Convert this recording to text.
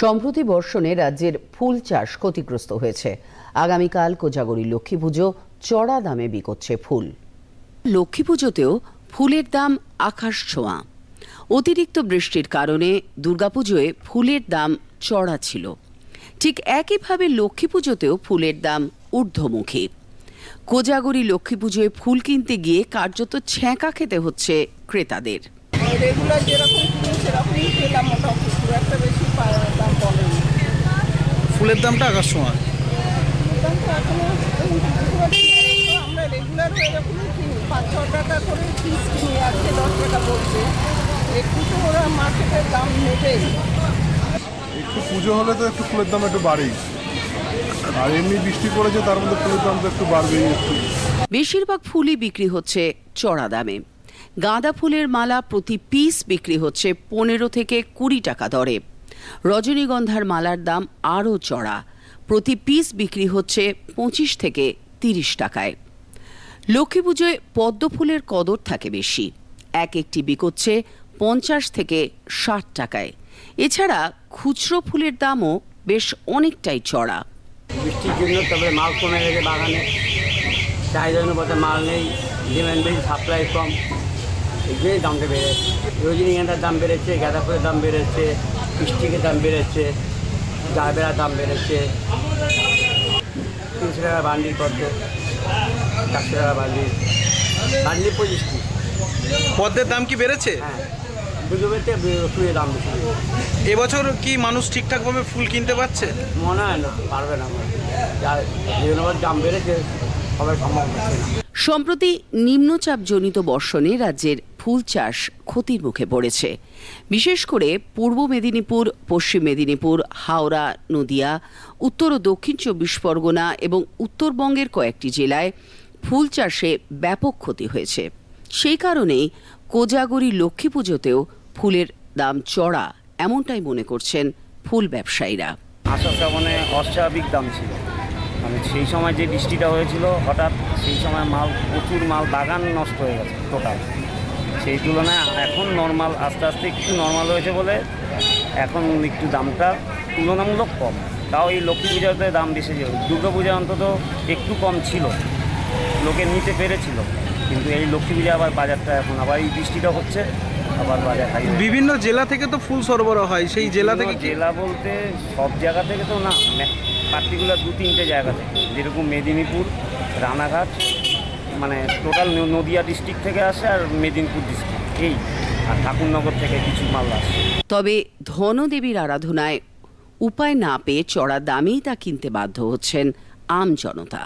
সম্প্রতি বর্ষণে রাজ্যের ফুল চাষ ক্ষতিগ্রস্ত হয়েছে। আগামীকাল কোজাগরী লক্ষ্মী পুজো চড়া দামে বিকোচ্ছে ফুল। লক্ষ্মী পুজোতেও ফুলের দাম আকাশ ছোঁয়া। অতিরিক্ত বৃষ্টির কারণে দুর্গাপুজোয় ফুলের দাম চড়া ছিল। ঠিক একইভাবে লক্ষ্মী পুজোতেও ফুলের দাম ঊর্ধ্বমুখী। কোজাগরী লক্ষ্মী পুজোয় ফুল কিনতে গিয়ে কার্যত ছ্যাঁকা খেতে হচ্ছে ক্রেতাদের। রেগুলার যেরকম সেরকমই পেলাম মোটামুটি। খুব একটা ফুলের দামটা আকাশ ছোঁয়া দাম তো এখনও আমরা রেগুলার এরকমই কিনি পাঁচ ছ টাকা করে পিস কিনি আজকে দশ টাকা পড়ছে একটু তো ওরা মার্কেটের দাম নেবেই একটু পুজো হলে তো একটু ফুলের দাম একটু বাড়েই। আর এমনি বৃষ্টি পড়েছে তার মধ্যে ফুলের দাম তো একটু বাড়বেই একটু। বেশিরভাগ ফুলই বিক্রি হচ্ছে চড়া দামে। গাঁদা ফুলের মালা প্রতি পিস বিক্রি হচ্ছে পনেরো থেকে কুড়ি টাকা দরে। রজনীগন্ধার মালার দাম আরও চড়া। প্রতি পিস বিক্রি হচ্ছে পঁচিশ থেকে তিরিশ টাকায়। লক্ষ্মী পুজোয় পদ্ম ফুলের কদর থাকে বেশি। এক একটি বিকোচ্ছে পঞ্চাশ থেকে ষাট টাকায়। এছাড়া খুচরো ফুলের দামও বেশ অনেকটাই চড়া। বৃষ্টির জন্য তবে মাল কমে গেছে বাগানে। চাহিদা অনুপাতে মাল নেই ডিমান্ড বেশি সাপ্লাই কম। এই দামটা বেড়েছে রজনীগন্ধার দাম বেড়েছে, গাঁদা ফুলের দাম বেড়েছে। স্টিকের দাম বেড়েছে জারবেরার দাম বেড়েছে। তিনশো টাকা বান্ডিল পদ্ম চারশো টাকা বান্ডিল। বান্ডিল পঁচিশটি। পদ্মের দাম কি বেড়েছে? হ্যাঁ ফুলের দাম বেশি এবছর কি মানুষ ঠিকঠাকভাবে ফুল কিনতে পারছে? মনে হয় না পারবে না। যা দাম বেড়েছে সবাই সম্ভব হচ্ছে না সম্প্রতি নিম্নচাপজনিত বর্ষণে রাজ্যের ফুল চাষ ক্ষতির মুখে পড়েছে। বিশেষ করে পূর্ব মেদিনীপুর পশ্চিম মেদিনীপুর হাওড়া নদিয়া উত্তর ও দক্ষিণ চব্বিশ পরগনা এবং উত্তরবঙ্গের কয়েকটি জেলায় ফুল চাষে ব্যাপক ক্ষতি হয়েছে। সেই কারণেই কোজাগরী লক্ষ্মী পুজোতেও ফুলের দাম চড়া এমনটাই মনে করছেন ফুল ব্যবসায়ীরা। আশা শ্রাবণে অস্বাভাবিক দাম ছিল। সেই সময় যে বৃষ্টিটা হয়েছিল হঠাৎ সেই সময় মাল প্রচুর মাল বাগান নষ্ট হয়ে গেছে টোটাল সেই তুলনায় এখন নর্মাল আস্তে আস্তে একটু নর্মাল হয়েছে বলে এখন একটু দামটা তুলনামূলক কম। তাও এই লক্ষ্মী পূজাতে দাম বেশি ছিল। দুর্গা পূজা অন্তত একটু কম ছিল। লোকে নিতে পেরেছিল। কিন্তু এই লক্ষ্মী পূজা আবার বাজারটা এখন আবার এই বৃষ্টিটা হচ্ছে আবার বাজার হাই বিভিন্ন জেলা থেকে তো ফুল সরবরাহ হয়। সেই জেলা থেকে জেলা বলতে সব জায়গা থেকে তো না পার্টিকুলার দু তিনটে জায়গা থেকে। যেরকম মেদিনীপুর, রানাঘাট মানে টোটাল নদিয়া ডিস্ট্রিক্ট থেকে আসে আর মেদিনীপুর ডিস্ট্রিক্ট এই, আর ঠাকুরনগর থেকে কিছু মাল আসে। তবে ধনদেবীর আরাধনায় উপায় না পেয়ে চড়া দামেই তা কিনতে বাধ্য হচ্ছেন আম জনতা।